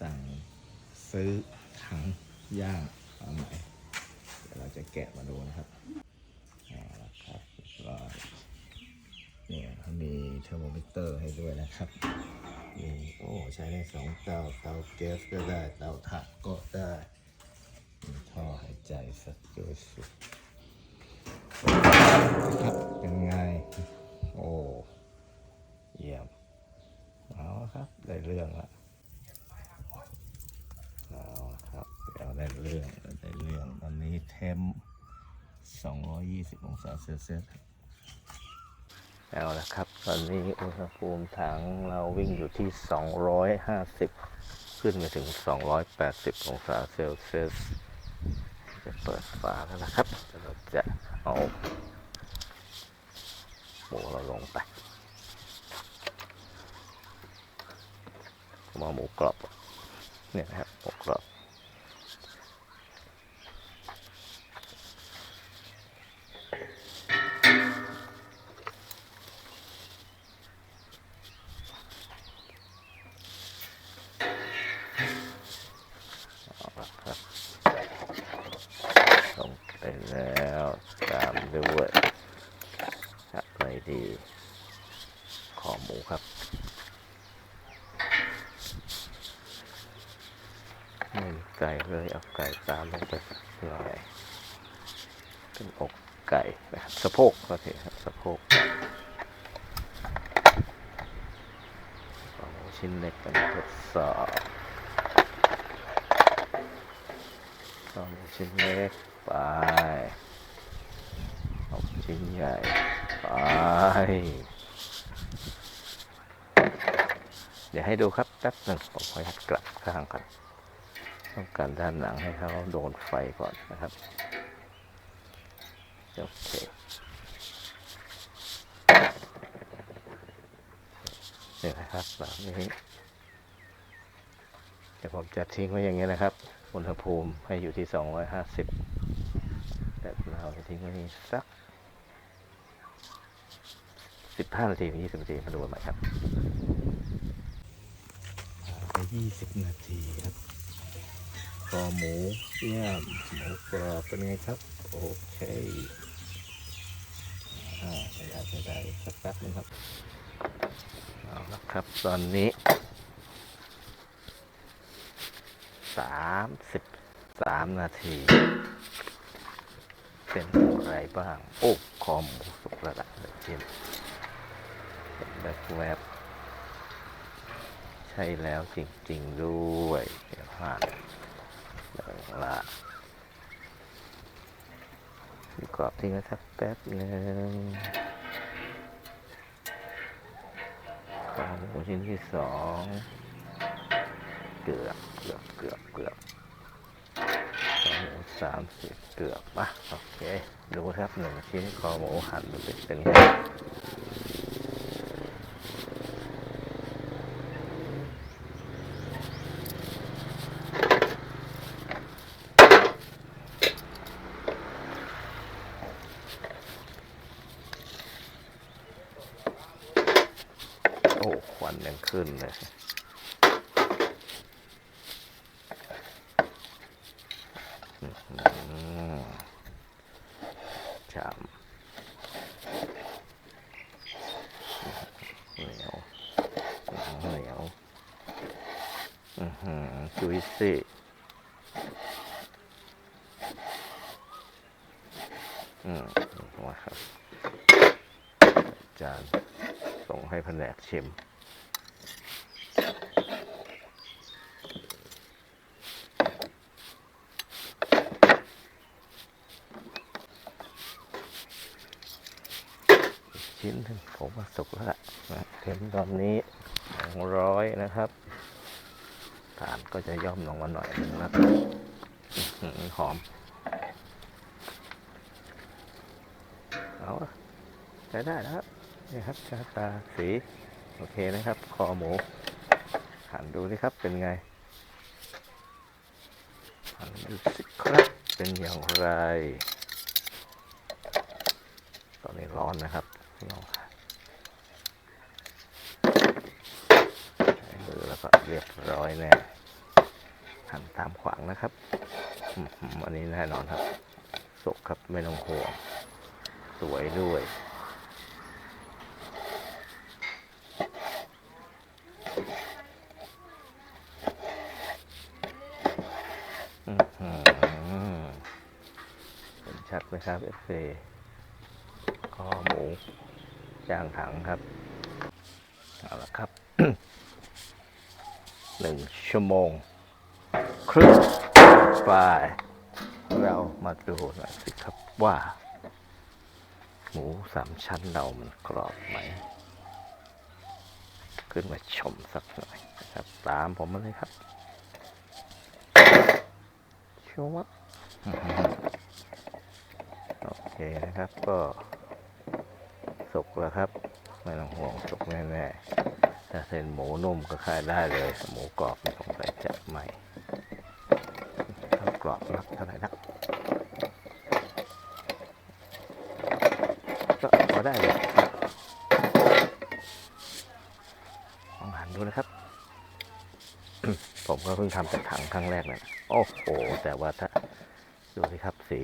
สั่งซื้อถังย่างมาใหม่เดี๋ยวเราจะแกะมาดูนะครับเอาละครับรอเนี่ยเขามีเทอร์โมมิเตอร์ให้ด้วยนะครับมีโอ้ใช้ได้สองเตาเตาแก๊สก็ได้เตาถ่านก็ได้มีท่อหายใจสักด้วสุดครับเป็นไง โอ้ เยี่ยม เอาละครับ ได้เรื่องละเอาละครับเดี๋ยวได้เรื่องได้เรื่องตอนนี้เทม 220 องศาเซลเซียสเอาละครับ ตอนนี้อุณหภูมิถังเราวิ่งอยู่ที่ 250 ขึ้นไปถึง 280 องศาเซลเซียสจะเปิดฝาแล้วนะครับเราจะเอาหมูเราลงไปมาหมูกรอบเนี่ยนะครับหมูกรอบ เอาละครับลงไปแล้วตามด้วยอะไรดีขอหมูครับ ไก่เลยเอาไก่ตามลงไปสักหน่อยเป็นอกไก่นะครับสะโพกโอเคครับสะโพกเอาชิ้นเล็กกันทดสอบเอาชิ้นเล็กไปเอาชิ้นใหญ่ไปเดี๋ยวให้ดูครับแป๊บหนึ่งผมขออนุญาตกลับข้างกัน ต้องการด้านหลังให้เขาโดนไฟก่อนนะครับ โอเคนี่นะครับแบบนี้เดี๋ยวผมจะทิ้งไว้อย่างนี้นะครับ อุณหภูมิให้อยู่ที่ 250แต่เราจะทิ้งไว้นี่สัก 15 นาทีถึง20 นาทีมาดูกันใหม่ครับไป20 นาทีครับ คอหมูเยี่ยมหมูกรอบเป็นไงครับ โอเคอ่าใช้ได้ใช้ได้สักแป๊บนึงครับเอาละครับตอนนี้สามสิบสามนาที เป็นอะไรบ้าง โอ้คอหมูสุกแล้วล่ะดี๋ยวชิมเห็นแบบแวบใช่แล้วจริง ๆ ด้วยเดี๋ยวผ่าน ละกรอบทิ้งไว้สักแป๊บหนึ่งข้าหมูชิ้นที่สองเกือบเกือบเกือบเกือบข้าหมูสามสิบเกือบอะโอเค ดูครับหนึ่งชิ้นคอหมูหั่นเป็นเป็น อ้ควันยังขึ้นเลยอื้อหือชามเหนียวเหนียวอือหือจุยซี่อืมว่าครับจาน ส่งให้แผนกชิม ชิ้นถึงผมว่าสุกแล้วล่ะนะเข็มตอนนี้สองร้อยนะครับฐานก็จะย่อมลงมาหน่อยหนึงนะครับหอม เอาใช้ได้นะครับ นี่ครับชาตาสีโอเคนะครับ คอหมูหันดูนี่ครับเป็นไงหันดูสิครับเป็นอย่างไร ตอนนี้ร้อนนะครับลองใช้มือแล้วก็เรียบร้อยแน่หันตามขวางนะครับอันนี้แน่นอนครับสุกครับไม่ต้องห่วงสวยด้วย อื้อหือเห็น ชัดไหมครับเอฟซีข้อหมูย่างถังครับ เอาละครับหนึ่งชั่วโมงครึ่งไปเรามาดูหน่อยสิครับว่า หมูสามชั้นเรามันกรอบไหม ขึ้นมาชมสักหน่อยนะครับ ตามผมมาเลยครับชัวร์ โอเคนะครับก็สุกแล้วครับ ไม่ต้องห่วงสุกแน่ๆถ้าเส้นหมูนุ่มก็ขายได้เลย หมูกรอบไม่ต้องใส่จะใหม่ข้าวกรอบนักเท่าไหร่นักก็พอได้เลยลองหันดูนะครับ ผมก็เพิ่งทำจากถังครั้งแรกเลยนะโอ้โห แต่ว่าถ้าดูสิครับสี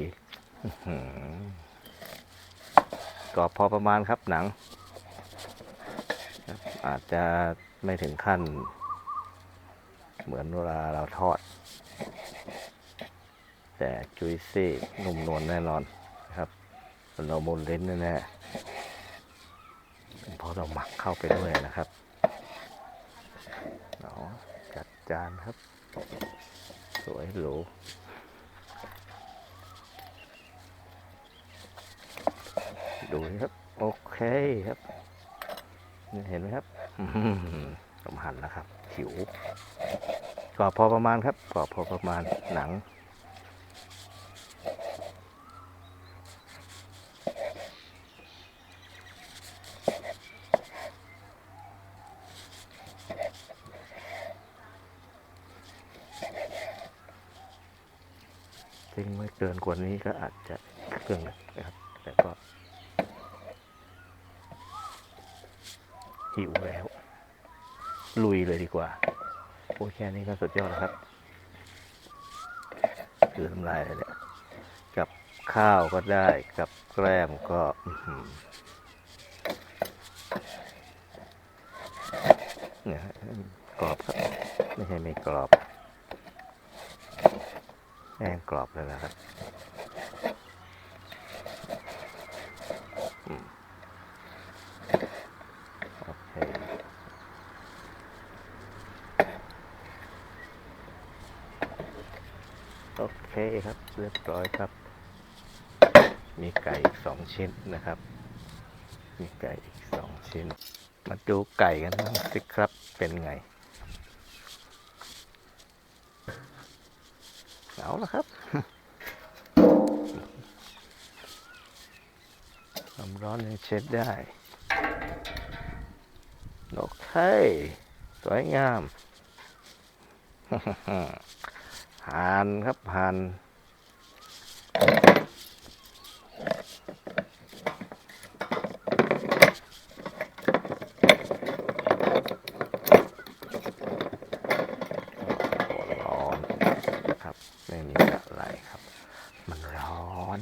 กรอบพอประมาณครับหนัง อาจจะไม่ถึงขั้น เหมือนเวลาเราทอด แต่จุยซี่นุ่มนวลแน่นอนนะครับเรามุนเล่นแน่ๆเป็นเพราะเราหมักเข้าไปด้วยนะครับเอาจัดจานครับ สวยหรู ดูครับ โอเคครับ เห็นไหมครับผมหั่นแล้วครับหิวกรอบพอประมาณครับกรอบพอประมาณหนังทิ้งไม่เกินกว่านี้ก็อาจจะเครื่องนะครับ แต่ก็ หิวแล้ว ลุยเลยดีกว่าโอ้แค่นี้ก็สุดยอดแล้วครับ คือทำลายเลยเนี่ยกับข้าวก็ได้กับแกล้มก็เนี่ยกรอบครับ ไม่ใช่ไม่กรอบแห้งกรอบเลยนะครับ โอเค โอเคครับเรียบร้อยครับ มีไก่อีกสองชิ้นนะครับ มีไก่อีกสองชิ้น มาดูไก่กันบ้างสิครับเป็นไง เอาละครับความร้อนยังเช็ดได้โอเคสวยงามห่า ผ่านครับผ่านร้อนครับ ไม่มีอะไรครับ มันร้อน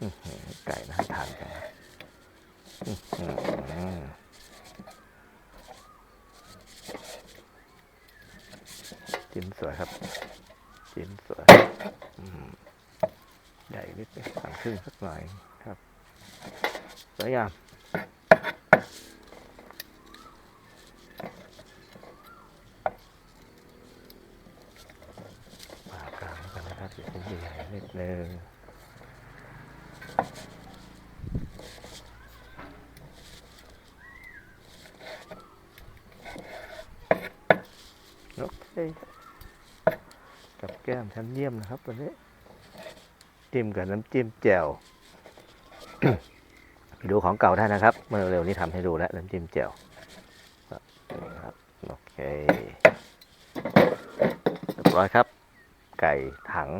อื้อหือไก่น่าทานจังนะอื้อหือจิ้มส วยครับจิ้มสวยใหญ่นิดนึงสั่งครึ่งสักหน่อยครับ สวยงามปากกลางกันนะครับเดี๋ยวผมใหญ่นิดนึงโอเค แก้มชั้นเยี่ยมนะครับวันนี้จิ้มกับน้ำจิ้มแจ่วดูของเก่าได้นะครับ เมื่อเร็วนี้ทำให้ดูแล้วน้ำจิ้มแจ่วครับนี่ครับโอเคเรียบร้อยครับ ไก่ถัง